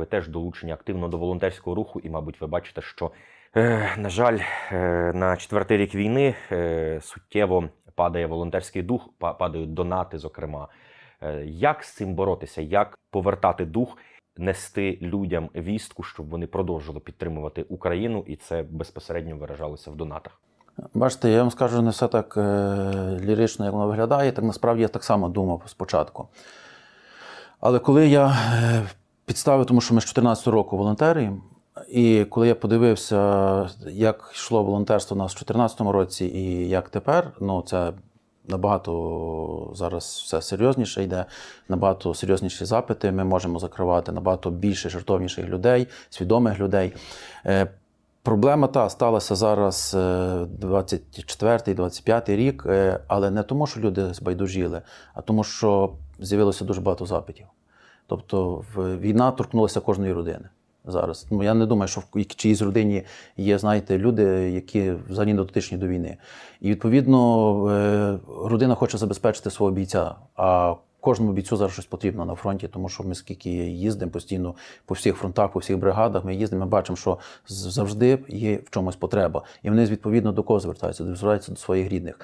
ви теж долучені активно до волонтерського руху, і, мабуть, ви бачите, що, е, на жаль, е, на четвертий рік війни е, суттєво падає волонтерський дух, падають донати, зокрема. Е, як з цим боротися? Як повертати дух, нести людям вістку, щоб вони продовжували підтримувати Україну, і це безпосередньо виражалося в донатах? Бачите, я вам скажу не все так е, лірично, як воно виглядає, так насправді я так само думав спочатку. Але коли я е, підставив, тому що ми з 14 року волонтери, і коли я подивився, як йшло волонтерство у нас в 2014 році і як тепер, ну це набагато зараз все серйозніше йде, набагато серйозніші запити ми можемо закривати, набагато більше жертовніших людей, свідомих людей. Е, Проблема та сталася зараз 24-25 рік, е, але не тому, що люди збайдужіли, а тому, що з'явилося дуже багато запитів. Тобто війна торкнулася кожної родини зараз. Ну я не думаю, що в чиїсь родині є, знаєте, люди, які взагалі не дотичні до війни. І відповідно е, родина хоче забезпечити свого бійця. А кожному бійцю зараз щось потрібно на фронті, тому що ми скільки їздимо постійно по всіх фронтах, по всіх бригадах, ми їздимо, ми бачимо, що завжди є в чомусь потреба. І вони відповідно до кого звертаються? Звертаються до своїх рідних.